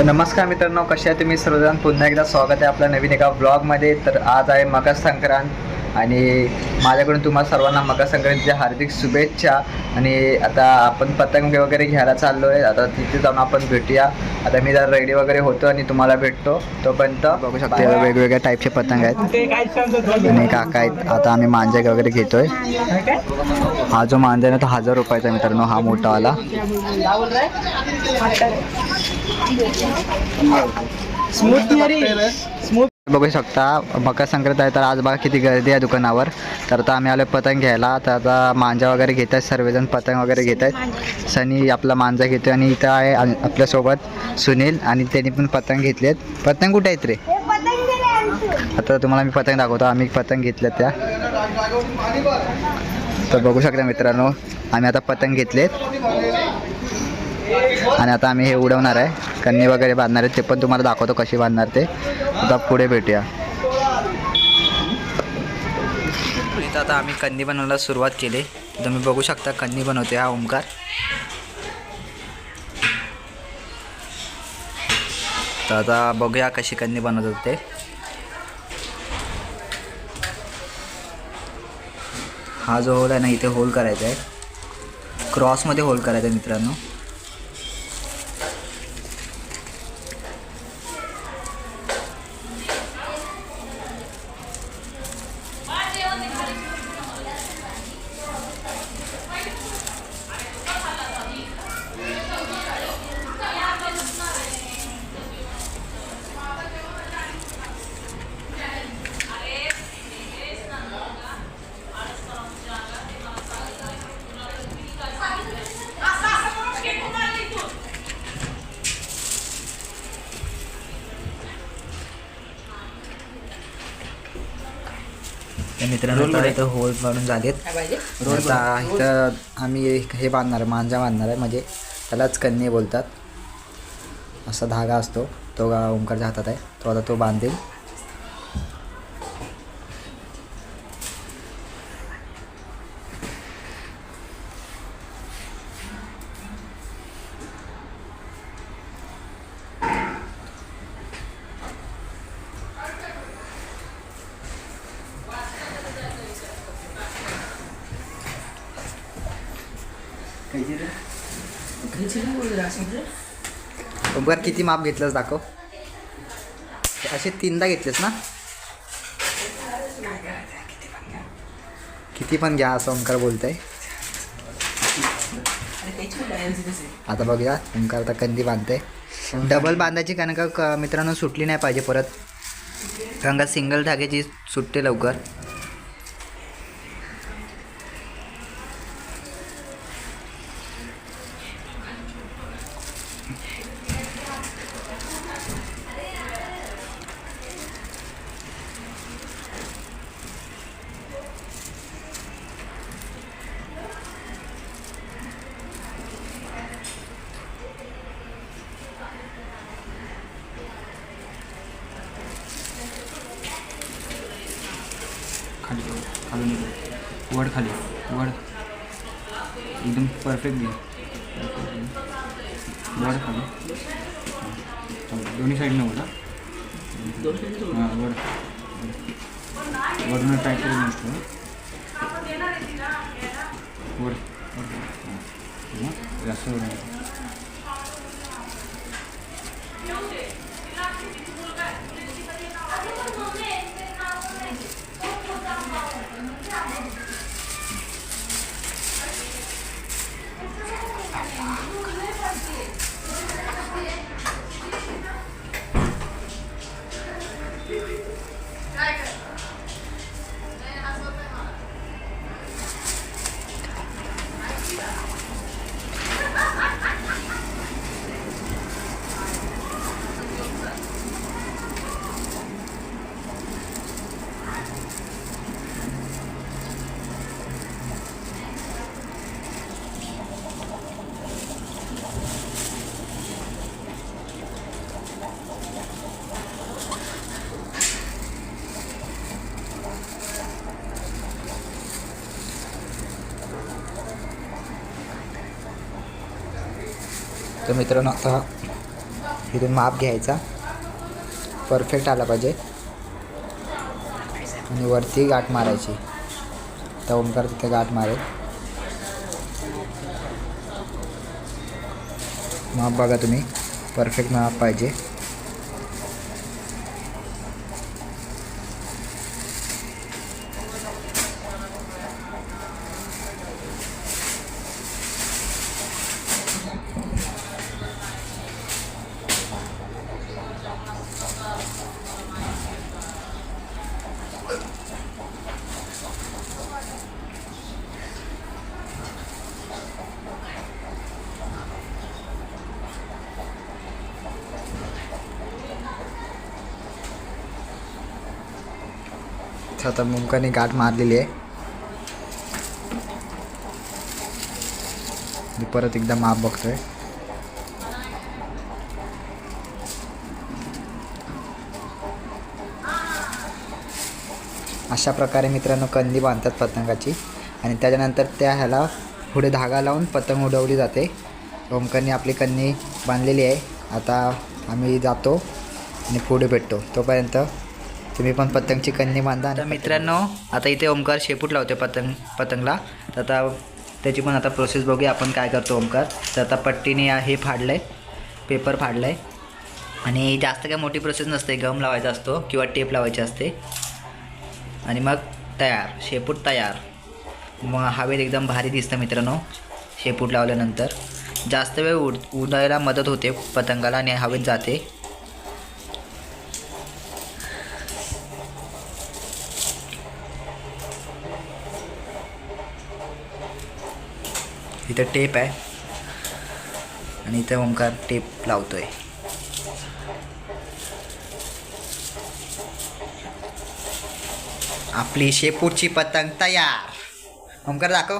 तर नमस्कार मित्रांनो कशा आहे तुम्ही? सर्वजण पुन्हा एकदा स्वागत आहे आपल्या नवीन एका ब्लॉगमध्ये तर आज आहे मकर संक्रांत. आणि माझ्याकडून तुम्हा सर्वांना मकर संक्रांतीच्या हार्दिक शुभेच्छा. आणि आता आपण पतंग वगैरे घ्यायला चाललो आहे आता तिथे जाऊन आपण भेटूया. आता मी जरा रेडी वगैरे होतो आणि तुम्हाला भेटतो. तोपर्यंत बघू शकता. वेगवेगळ्या टाईपचे पतंग आहेत. आणि काका आहेत. आता आम्ही मांजा वगैरे घेतोय. हा जो मांजा आहे ना तो हजार रुपयाचा आहे मित्रांनो हा मोठावाला. बघू शकता. मकर संक्रांत आहे तर आज बघा किती गर्दी आहे दुकानावर. तर आता आम्ही आलो पतंग घ्यायला. तर आता मांजा वगैरे घेत आहेत सर्वजण पतंग वगैरे घेत आहेत. सनी आपला मांजा घेतो आणि इथं आहे आपल्यासोबत सुनील आणि त्यांनी पण पतंग घेतलेत. पतंग कुठे आहेत रे? आता तुम्हाला मी पतंग दाखवतो. आम्ही पतंग घेतल्यात त्या. तर बघू शकता मित्रांनो आम्ही आता पतंग घेतलेत. आणि आता आम्ही हे उडवणार आहे. कन्नी वगैरे बांधणार आहेत ते पण तुम्हाला दाखवतो कशी बांधणार ते. आता पुढे भेटूया. इथं आता आम्ही कन्नी बनवायला सुरुवात केली. तुम्ही बघू शकता कन्नी बनवते हा ओंकार. तर आता बघूया कशी कन्नी बनवतात ते. हा जो होल आहे ना इथे होल करायचा आहे. क्रॉसमध्ये होल करायचा आहे मित्रांनो. मित्रांनो आता इथं होल बनून झालेत. आता इथं आम्ही हे बांधणार आहे मांजा बांधणार आहे. म्हणजे त्यालाच कन्ये बोलतात. असा धागा असतो. तो गा ओंकारच्या हातात आहे. तो आता तो बांधेल. ओंकार किती माप घेतलंस दाखव. असे तीनदा घेतलेस ना? किती पण घ्या असं ओंकार बोलतंय. आता बघूया ओंकार आता कंदी बांधते डबल बांधायची कारण का क- मित्रांनो सुटली नाही पाहिजे परत. कारण का सिंगल धाग्याची सुटते लवकर खाली खाली वर खाली. वर एकदम परफेक्ट घे वर खाली. दोन्ही साईडनं वर हां. वर वरून टाईट करून नसतो वर वर हां. जास्त वर नाही. Thank you. तर मित्रांनो आता इथून माप घ्यायचा. परफेक्ट आला पाहिजे. आणि वरती गाठ मारायची. तर ओमकार तिथे गाठ मारेल. माप बघा तुम्ही. परफेक्ट माप पाहिजे. तर आता मुमकाने गाठ मारलेली आहे. मी परत एकदा माप बघतोय. अशा प्रकारे मित्रांनो कंदी बांधतात पतंगाची. आणि त्याच्यानंतर त्या ह्याला पुढे धागा लावून पतंग उडवली जाते. ओमकरने आपली कन्नी बांधलेली आहे. आता आम्ही जातो आणि पुढे भेटतो. तोपर्यंत तुम्ही पण पतंगची कन्नी बांधा तर मित्रांनो आता इथे ओमकार शेपूट लावते पतंग पतंगला. तर आता त्याची पण आता प्रोसेस बघूया आपण काय करतो ओमकार. तर आता पट्टीने हे फाडलं आहे पेपर फाडलं आहे आणि जास्त काय मोठी प्रोसेस नसते गम लावायचा असतो किंवा टेप लावायची असते. आणि मग तयार शेपूट तयार. मग हवेत एकदम भारी दिसतं मित्रांनो शेपूट लावल्यानंतर. जास्त वेळ उड उडायला मदत होते पतंगाला आणि हवेत जाते. इथं टेप आहे. आणि इथं ओंकार टेप लावतोय. आपली शेपूटची पतंग तयार. ओंकार दाखव.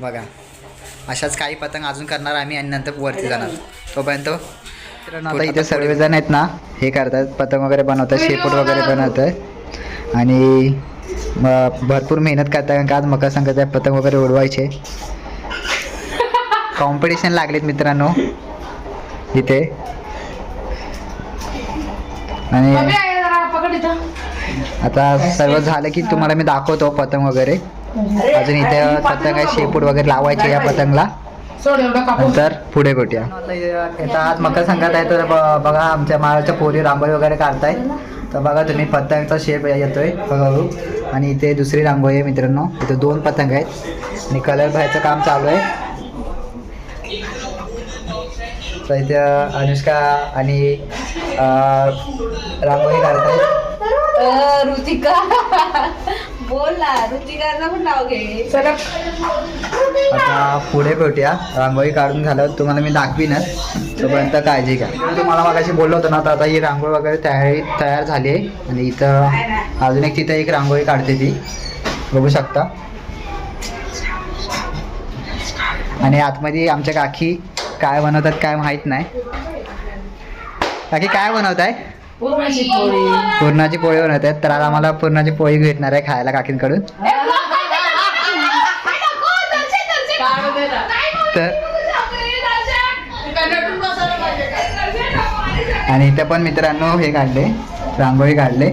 बघा. अशाच काही पतंग अजून करणार आम्ही आणि नंतर वरती जाणार. तोपर्यंत आता इथे सर्वजण आहेत ना हे करतात. पतंग वगैरे बनवतात शेपूट वगैरे बनवतात. आणि भरपूर मेहनत करतात कारण का आज मकर संक्रांत आहे, पतंग वगैरे उडवायचे. कॉम्पिटिशन लागलेत मित्रांनो. इथे. आणि आता सर्व झालं की तुम्हाला मी दाखवतो पतंग वगैरे. अजून इथे पतंग आहे शेपूट वगैरे लावायचे या पतंगला. नंतर पुढे भेटूया. आता आज मकर संक्रांत आहे तर ब- बघा आमच्या महाराष्ट्र पोरी रांगोळी वगैरे काढताय तर बघा तुम्ही पतंगचा शेप येतोय. हळूहळू आणि इथे दुसरी रांगोळी आहे मित्रांनो. इथे दोन पतंग आहेत. आणि कलर भरायचं काम चालू आहे. तर इथे अनुष्का आणि अं, रांगोळी काढतायत ऋतिका बोल ना ऋतिकाचं पण नाव घे. आता पुढे भेटूया. रांगोळी काढून झाल्यावर तुम्हाला मी दाखवीनच. तोपर्यंत काळजी घ्या. तुम्हाला मागाशी बोललो होतो ना तर आता ही रांगोळी वगैरे तयारी तयार झाली आहे. आणि इथं अजून एक तिथं एक रांगोळी काढते ती. बघू शकता. आणि आतमध्ये आमच्या काकी काय बनवतात काय माहीत नाही. काकी काय बनवत आहे पूर्णाची पोळी. पुरणाची पोळी बनवत आहेत तर आज आम्हाला पुरणाची पोळी भेटणार आहे खायला काकींकडून. तर आणि इथे पण मित्रांनो हे काढले. रांगोळी काढले.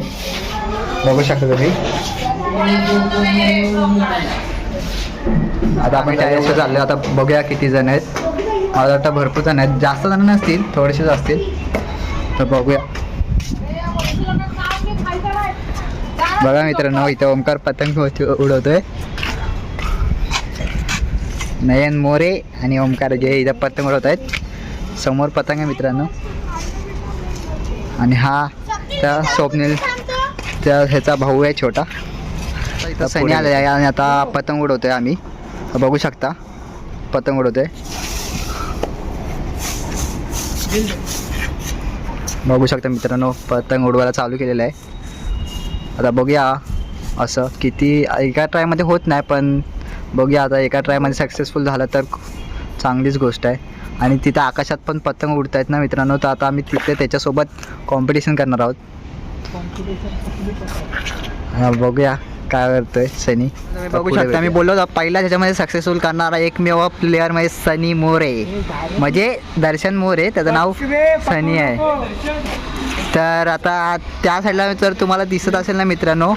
बघू शकता तुम्ही. आता आपण चाळीसशे चाललो आता बघूया किती जण आहेत. मला वाटतं भरपूर जण आहेत. जास्त जण नसतील थोडेसेच असतील. तर बघूया. बघा मित्रांनो इथं ओमकार पतंग उडवतोय. नयन मोरे आणि ओमकार जे इथं पतंग उडवत आहेत. समोर पतंग आहे मित्रांनो. आणि हा त्या स्वप्नील त्या ह्याचा भाऊ आहे छोटा. इथं सनी आलेला आहे आणि आता पतंग उडवतोय आम्ही. बघू शकता. पतंग उडवतोय. बघू शकता मित्रांनो पतंग उडवायला चालू केलेलं आहे. आता बघूया असं किती एका ट्रायमध्ये होत नाही पण बघूया आता एका ट्रायमध्ये सक्सेसफुल झालं तर चांगलीच गोष्ट आहे. आणि तिथं आकाशात पण पतंग उडत आहेत ना मित्रांनो तर आता आम्ही तिथे त्याच्यासोबत कॉम्पिटिशन करणार आहोत. हा, बघूया. काय करतोय सनी? तुम्ही बघू शकता. मी बोललो होतो, पहिला ह्याच्यामध्ये सक्सेसफुल करणारा एकमेव प्लेअर म्हणजे सनी मोरे. म्हणजे दर्शन मोरे त्याचं नाव सनी आहे. तर आता त्या साईडला जर तुम्हाला दिसत असेल ना मित्रांनो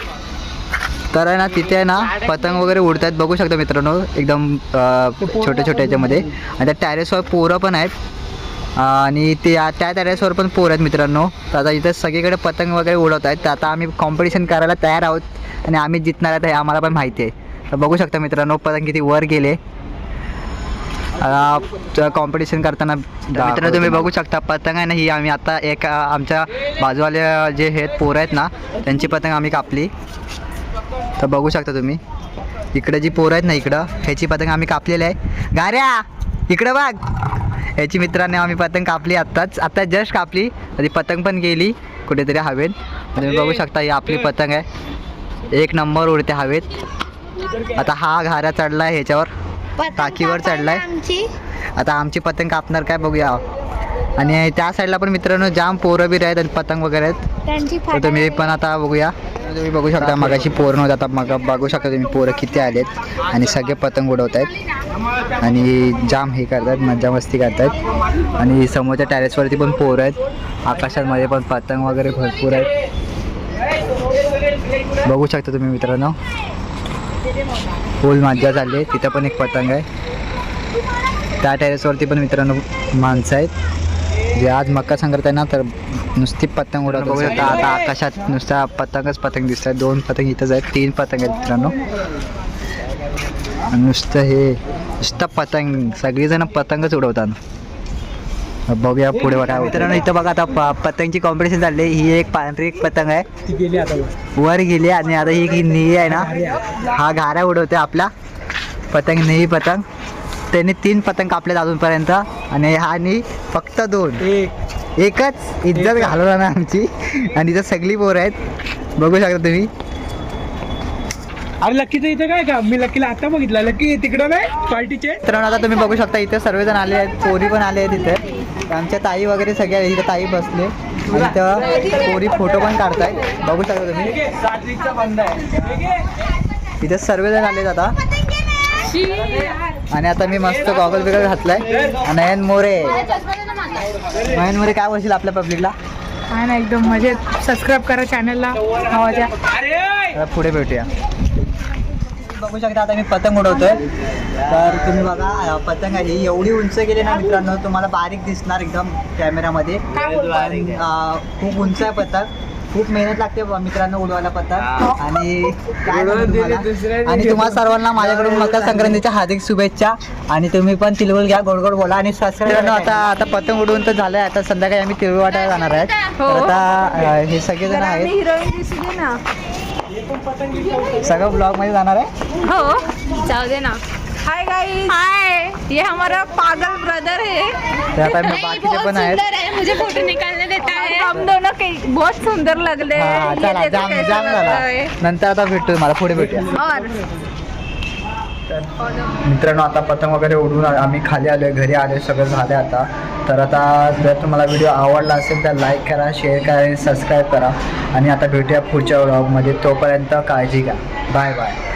तर आहे ना तिथे आहे ना पतंग वगैरे उडतात बघू शकता मित्रांनो एकदम अं, छोट्या छोट्या ह्याच्यामध्ये आणि त्या टॅरेसवर पोरं पण आहेत. आणि ते त्या टॅरेसवर पण पोरं आहेत मित्रांनो. तर आता इथं सगळीकडे पतंग वगैरे उडवत आहेत तर आता आम्ही कॉम्पिटिशन करायला तयार आहोत. आणि आम्ही जिंकणार आहेत हे आम्हाला पण माहिती आहे. तर बघू शकता मित्रांनो पतंग किती वर गेले. कॉम्पिटिशन करताना मित्रांनो तुम्ही बघू शकता पतंग आहे ना ही आम्ही आता एक आमच्या बाजूवाले जे आहेत पोरं आहेत ना त्यांची पतंग आम्ही कापली. तर बघू शकता तुम्ही. इकडे जी पोरं आहेत ना इकडं ह्याची पतंग आम्ही कापलेली आहे. गाऱ्या इकडं बघ. ह्याची मित्रांनी आम्ही पतंग कापली आत्ताच. आत्ता जस्ट कापली ती पतंग पण गेली कुठेतरी हवेत. तुम्ही बघू शकता ही आपली पतंग आहे. एक नंबर उडते हवेत. आता हा घारा चढला आहे ह्याच्यावर टाकीवर चढलाय. आता आमची पतंग कापणार काय बघूया. आणि त्या साईडला पण मित्रांनो जाम पोरं बिर आहेत आणि पतंग वगैरे आहेत. तुम्ही पण आता बघूया. तुम्ही बघू शकता मगाशी पोरं नव्हतं आता मग बघू शकता तुम्ही पोरं किती आलेत आणि सगळे पतंग उडवत आहेत. आणि जाम हे करतात मज्जा मस्ती करतात. आणि समोरच्या टॅरेसवरती पण पोरं आहेत. आकाशामध्ये पण पतंग वगैरे भरपूर आहेत. बघू शकता तुम्ही मित्रांनो. फुल मज्जा चालली आहे तिथं पण एक पतंग आहे. त्या टेरेसवरती पण मित्रांनो माणसं आहेत. जे आज मकर संक्रांत आहे ना तर नुसती पतंग उडवत बघू शकता. आता आकाशात नुसता पतंगच पतंग दिसत आहे दोन पतंग इथंच आहेत. तीन पतंग आहेत मित्रांनो. नुसतं हे नुसतं पतंग. सगळीजण पतंगच उडवतात. बघूया पुढे बघा. मित्रांनो इथं बघा आता पतंगची कॉम्पिटिशन चालली. ही एक पांढरी एक पतंग आहे. वर. गेली आणि आता ही निळी आहे ना? हा घारा उडवते आपला. पतंग नेही पतंग. त्याने तीन पतंग कापल्यात अजूनपर्यंत. आणि हा नी फक्त दोन. एक. एकच इज्जत घालवला ना आमची. आणि इथं सगळी पोरं आहेत. बघू शकता तुम्ही. अरे लक्कीचं इथे काय का मी लक्कीला आता बघितलं. लक्की तिकडं नाही? पार्टीचे? तर आता तुम्ही बघू शकता इथे सर्वजण आले आहेत. पोरी पण आले आहेत इथे. आमच्या ताई वगैरे सगळ्या इथे ताई बसले. आणि इथं पोरी फोटो पण काढतायत बघू शकता तुम्ही. इथे सर्वजण आलेत आता. आणि आता मी मस्त गॉगल बिगल घातलाय. नयन मोरे. नयन मोरे काय बोलशील आपल्या पब्लिकला काय ना एकदम मजेत. सबस्क्राईब करा चॅनलला पुढे भेटूया. बघू शकता आता मी पतंग उडवतोय. तर तुम्ही बघा पतंग आहे ही एवढी उंच गेली ना मित्रांनो तुम्हाला बारीक दिसणार एकदम कॅमेरामध्ये खूप उंच आहे पतंग. खूप मेहनत लागते मित्रांनो उडवायला पतंग. आणि? आणि तुम्हाला सर्वांना माझ्याकडून मकर संक्रांतीच्या हार्दिक शुभेच्छा. आणि तुम्ही पण तिळवळ घ्या गोड गोड बोला. आणि सबस्क्राईब आता आता पतंग उडवून तर झालंय. आता संध्याकाळी आम्ही तिळवळ वाटायला जाणार आहेत. तर आता हे सगळेजण आहेत. हिरोईन दिसली ना. सगळं ब्लॉगमध्ये जाणार आहे? हो जाऊ दे ना. हाय गाइस हाय ये हमारा पागल ब्रदर है. आता मी बाकीचे पण आहेत. सुंदर है. मुझे फोटो निकालने देता है हम दोनों के बहुत सुंदर लग रहे हा. ये चला देखो जाम जाम झाला. नंतर आता भेटतो मला पुढे भेटूया. और मित्रांनो आता पतंग वगैरे उडून आम्ही खाली आलोय घरी आलोय सगळं झालं आता. तर आता जर तुम्हाला व्हिडिओ आवडला असेल तर लाईक करा शेअर करा आणि सबस्क्राईब करा. आणि आता भेटूया पुढच्या व्लॉगमध्ये तोपर्यंत काळजी घ्या. Bye bye.